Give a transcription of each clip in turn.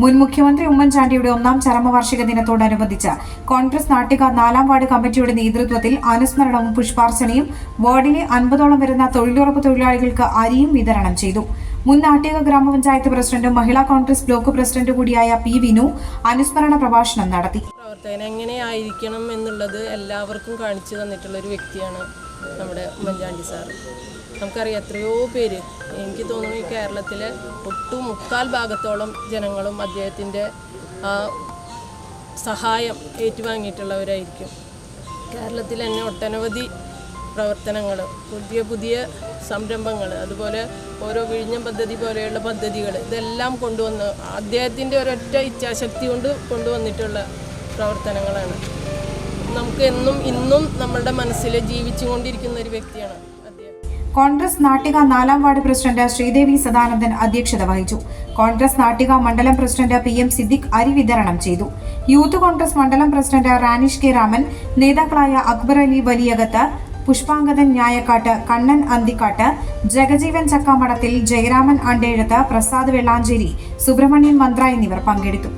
മുൻ മുഖ്യമന്ത്രി ഉമ്മൻചാണ്ടിയുടെ ഒന്നാം ചരമവാർഷിക ദിനത്തോടനുബന്ധിച്ച് കോൺഗ്രസ് നാട്ടിക നാലാം വാർഡ് കമ്മിറ്റിയുടെ നേതൃത്വത്തിൽ അനുസ്മരണവും പുഷ്പാർച്ചനയും വാർഡിലെ അൻപതോളം വരുന്ന തൊഴിലുറപ്പ് തൊഴിലാളികൾക്ക് അരിയും വിതരണം ചെയ്തു. മുൻ നാട്ടിക ഗ്രാമപഞ്ചായത്ത് പ്രസിഡന്റും മഹിളാ കോൺഗ്രസ് ബ്ലോക്ക് പ്രസിഡന്റ് കൂടിയായ പി വിനു അനുസ്മരണ പ്രഭാഷണം നടത്തി. പ്രവർത്തകൻ എങ്ങനെയായിരിക്കണം എന്നുള്ളത് എല്ലാവർക്കും കാണിച്ചു തന്നിട്ടുള്ള ഒരു വ്യക്തിയാണ് നമ്മുടെ ഉമ്മൻചാണ്ടി സാറ്. നമുക്കറിയാം എത്രയോ പേര്. എനിക്ക് തോന്നുന്നു ഈ കേരളത്തിലെ ഒട്ടും മുക്കാൽ ഭാഗത്തോളം ജനങ്ങളും അദ്ദേഹത്തിന്റെ സഹായം ഏറ്റുവാങ്ങിയിട്ടുള്ളവരായിരിക്കും. കേരളത്തിൽ തന്നെ ഒട്ടനവധി പ്രവർത്തനങ്ങൾ പുതിയ പുതിയ സംരംഭങ്ങൾ അതുപോലെ ഓരോ വിഴിഞ്ഞം പദ്ധതി പോലെയുള്ള പദ്ധതികൾ ഇതെല്ലാം കൊണ്ടുവന്ന് അദ്ദേഹത്തിന്റെ ഒരൊറ്റ ഇച്ഛാശക്തി കൊണ്ട് കൊണ്ടുവന്നിട്ടുള്ള പ്രവർത്തനങ്ങളാണ്. നമുക്ക് എന്നും ഇന്നും നമ്മളുടെ മനസ്സിൽ ജീവിച്ചുകൊണ്ടിരിക്കുന്ന ഒരു വ്യക്തിയാണ് കോൺഗ്രസ് നാട്ടിക നാലാം വാർഡ് പ്രസിഡന്റ് ശ്രീദേവി സദാനന്ദൻ അധ്യക്ഷത വഹിച്ചു. കോൺഗ്രസ് നാട്ടിക മണ്ഡലം പ്രസിഡന്റ് പി എം സിദ്ദിഖ് അരി വിതരണം ചെയ്തു. യൂത്ത് കോൺഗ്രസ് മണ്ഡലം പ്രസിഡന്റ് റാനിഷ് കെ രാമൻ നേതാക്കളായ അക്ബർ അലി വലിയകത്ത് പുഷ്പാങ്കതൻ ന്യായക്കാട്ട് കണ്ണൻ അന്തിക്കാട്ട് ജഗജീവൻ ചക്കാമടത്തിൽ ജയരാമൻ അണ്ടേഴത്ത് പ്രസാദ് വെള്ളാഞ്ചേരി സുബ്രഹ്മണ്യൻ മന്ത്ര എന്നിവർ പങ്കെടുത്തു.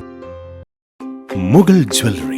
മുഗൾ ജ്വല്ലറി.